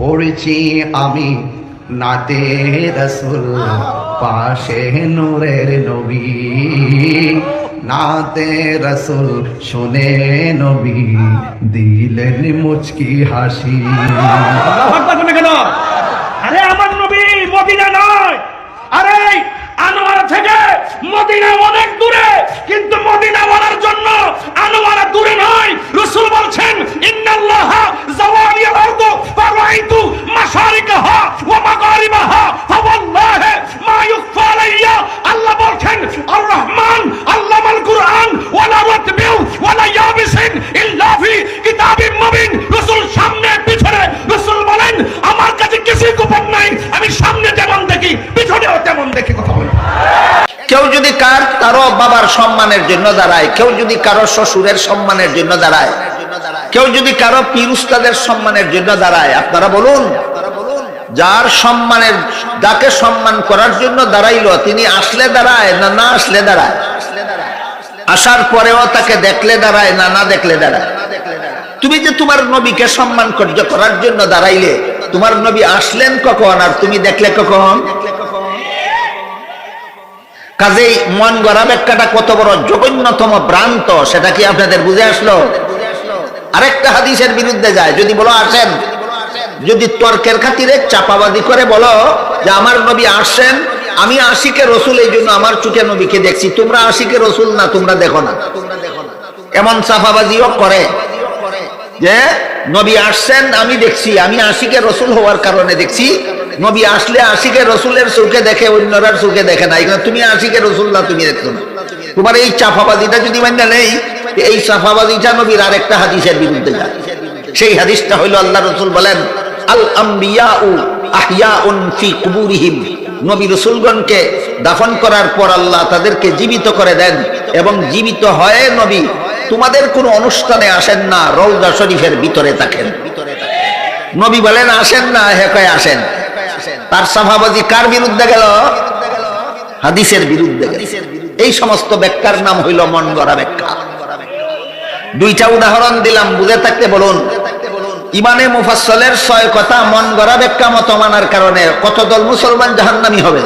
পড়েছি আমি নাতে রসুল, পাশে নূরের নবী। নাতে রসুল, শুনে নবী দিলেন মুচকি হাসি। আরে আমার নবী মদিনা নয়। আরে আনোয়ারা থেকে মদিনা অনেক দূরে। কার বাবার সম্মানের জন্য দাঁড়ায়, কেউ যদি কারও শ্বশুরের সম্মানের জন্য দাঁড়ায়, কেউ যদি কারও পীর উস্তাদের সম্মানের জন্য দাঁড়ায়, আপনারা বলুন, যার সম্মানের, যাকে সম্মান করার জন্য দাঁড়াইলো, তিনি আসলে দাঁড়ায় না না আসলে দাঁড়ায়? আসার পরেও তাকে দেখলে দাঁড়ায় না না দেখলে দাঁড়ায়? তুমি যে তোমার নবীকে সম্মান করার জন্য দাঁড়াইলে, তোমার নবী আসলেন কখন আর তুমি দেখলে কখন? কাজেই মন গড়া ব্যাখ্যাটা কত বড় জঘন্যতম ভ্রান্ত, সেটা কি আপনাদের বুঝে আসলো? আরেকটা হাদিসের বিরুদ্ধে যায়, যদি বলো আসেন। যদি তর্কের খাতিরে চাপাবাদি করে বলো যে আমার নবী আসেন, আমি আশিকে রসুল, এই জন্য আমার চোখে নবীকে দেখছি। তোমরা আশিকে রসুল না, তোমরা দেখো না। এমন চাপাবাজিও করে যে, নবী আসছেন আমি দেখছি, আমি আশিকে রসুল হওয়ার কারণে দেখছি নবী আসলে আশিকে রসুলের চোখে দেখে অন্যরার চোখে দেখে না এখানে তুমি আশিকে রসুল না তুমি দেখছ না। তোমার এই চাফাবাজিটা যদি মান্য নেই এই চাফাবাজিটা নবীর আরেকটা হাদিসের বিরুদ্ধে যায়। সেই হাদিসটা হইল আল্লাহ রসুল বলেন, আল আম্বিয়াউ আহিয়াউন ফি কুবুরিহিম। নবী রসুলগণকে দাফন করার পর আল্লাহ তাদেরকে জীবিত করে দেন এবং জীবিত হয়ে নবী তোমাদের কোন অনুষ্ঠানে আসেন না রৌজা শরীফের ভিতরে থাকেন। নবী বলেন, আসেন না, হে কয় আসেন? তার সভাবাদী কার বিরুদ্ধে গেল? হাদিসের বিরুদ্ধে গেল। এই সমস্ত ব্যাখ্যার নাম হইল মন গড়া ব্যাখ্যা। দুইটা উদাহরণ দিলাম, বুঝে থাকতে বলুন। ইমানে মুফাসলের ছয় কথা মন গড়া ব্যাখ্যা মতো মানার কারণে কত দল মুসলমান জাহান্নামি হবে?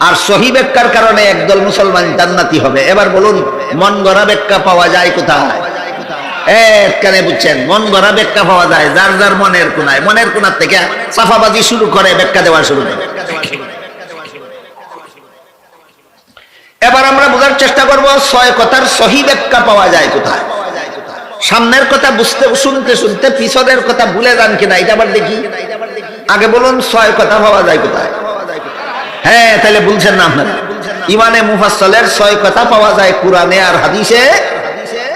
আর সহি ব্যাখ্যার কারণে একদল মুসলমান জান্নাতি হবে। এবার বলুন মন গড়া ব্যাখ্যা পাওয়া যায় কোথায়? একখানে বুঝছেন, মন গড়া ব্যাখ্যা পাওয়া যায়, যার যার মনের কোনায় মনের কোনার থেকে সাফাবাজি শুরু করে ব্যাখ্যা দেওয়া শুরু করে। এবার আমরা বোঝার চেষ্টা করব, ছয় কথার সহি ব্যাখ্যা পাওয়া যায় কোথায়? সামনের কথা বুঝতে, শুনতে শুনতে পিছনের কথা ভুলে যান কিনা, এটা আবার দেখি। আগে বলুন, ছয় কথা পাওয়া যায় কোথায়? হ্যাঁ তাহলে বলছেন না আপনারা। ইমানে মুফাসলের ছয় কথা পাওয়া যায় কোরআনে আর হাদিসে।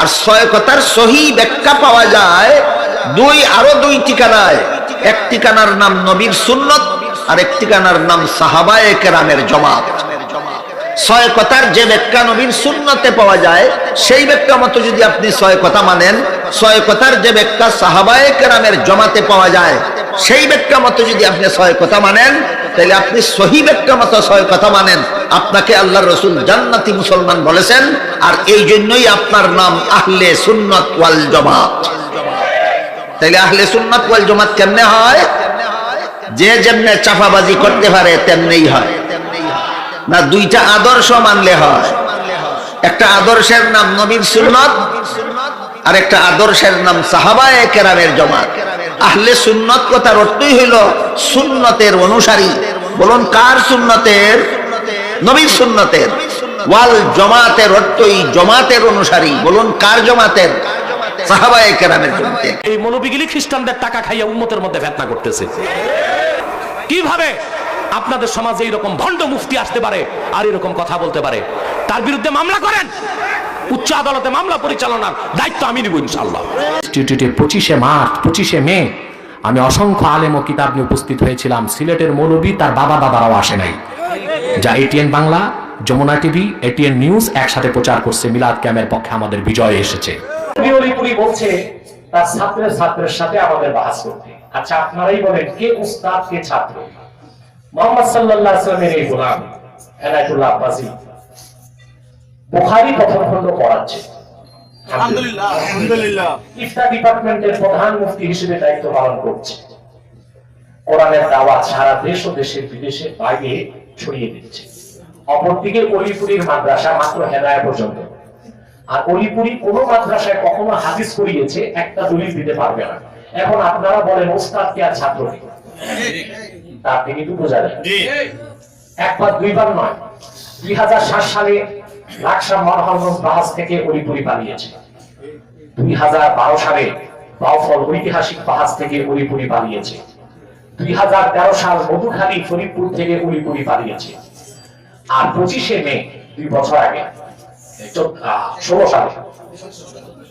আর ছয় কথার সহি ব্যাখ্যা পাওয়া যায়, দুই আরও দুই ঠিকানায়। এক ঠিকানার নাম নবীর সুন্নত, আর এক ঠিকানার নাম সাহাবায়ে কেরামের জমাত। ছয় কথার যে ব্যাখ্যা নবীর শূন্যতে পাওয়া যায়, সেই ব্যাখ্যা মতো যদি আপনি ছয় কথা মানেন ছয় কথার যে ব্যাখ্যা সাহাবায়ে কেরামের জমাতে পাওয়া যায়, সেই ব্যাখ্যা মতো যদি আপনি ছয় কথা মানেন তাহলে আপনি সহি ব্যাখ্যা মতো ছয় কথা মানেন। আপনাকে আল্লাহ রসুল জান্নাতি মুসলমান বলেছেন, আর এই জন্যই আপনার নাম আহলে সুন্নত ওয়াল জমাত। তাইলে আহলে সুন্নত ওয়াল জমাত কেমনে হয়? যে যেমনে চাপাবাজি করতে পারে, তেমনেই হয়। না, দুইটা আদর্শ মানলে হয়। একটা আদর্শের নাম নবীর সুন্নত, আর একটা আদর্শের নাম সাহাবায়ে কেরামের জমাত। আহলে সুন্নত কথার অর্থই হইল সুন্নতের অনুসারী। বলুন, কার সুন্নতের? নবীর সুন্নতের। ওয়াল জমাতের অর্থই জমাতের অনুসারী। বলুন, কার জমাতের? সাহাবায়ে কেরামের জমাতের এই মনোবিগিলি খ্রিস্টানদের টাকা খাইয়া উন্মতের মধ্যে ফেতনা করতেছে। কীভাবে আপনাদের সমাজে এইরকম ভণ্ড মুফতি আসতে পারে আর এরকম কথা বলতে পারে? তার বিরুদ্ধে মামলা করেন? উচ্চ আদালতে মামলা পরিচালনার দায়িত্ব আমি নিব ইনশাল্লাহ ইনস্টিটিউটে পঁচিশে মার্চ, পঁচিশে মে, আমি অসংখ্য আলেম ও কিতাব নিয়ে উপস্থিত হয়েছিলাম। সিলেটের মৌলবী তার বাবা দাদারাও আসে নাই। যা ATN Bangla, Jamuna TV, ATN news একসাথে প্রচার করছে। মিলাদ ক্যামের পক্ষে আমাদের বিজয় এসেছে। বলছে, তার ছাত্রের ছাত্রের সাথে আমাদের বাহাস করতে। আচ্ছা আপনারাই বলেন, কে উস্তাদ, কে ছাত্র? মোহাম্মদ সাল্লাল্লাহু আলাইহি ওয়াসাল্লামের এই গোলাম, এনায়েতুল্লাহ আব্বাসী। বুখারী পড়াচ্ছে। আলহামদুলিল্লাহ। আলহামদুলিল্লাহ। ইফতা ডিপার্টমেন্টের প্রধান মুফতি হিসেবে দায়িত্ব পালন করছে। কোরআনের দাওয়াত সারা দেশ ও দেশের বিদেশে বাইরে ছড়িয়ে দিচ্ছে। অপরদিকে অলিপুরীর মাদ্রাসা মাত্র হেদায়া পর্যন্ত। আর অলিপুরি কোন মাদ্রাসায় কখনো হাদিস করিয়েছে একটা দলিল দিতে পারবে না। এখন আপনারা বলেন ওস্তাদ কে আর ছাত্র কে? তা আপনি কিন্তু বোঝা যায়। একবার দুইবার নয় দুই হাজার সাত সালে লাকসা থেকে দুই হাজার বারো সালে বাউফল ঐতিহাসিক থেকে পালিয়েছে দুই হাজার তেরো সাল মধুখালী ফরিদপুর থেকে অলিপুরি পালিয়েছে আর পঁচিশে মে, দুই বছর আগে ষোলো সালে,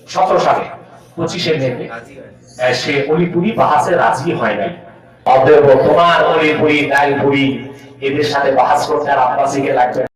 সতেরো সালে, পঁচিশে মে সে অলিপুরি বাহাসে রাজি হয় নাই। তোমার ডাইলপুরি এদের সাথে বাহাস করতে আর আব্বাসিকে লাগবে।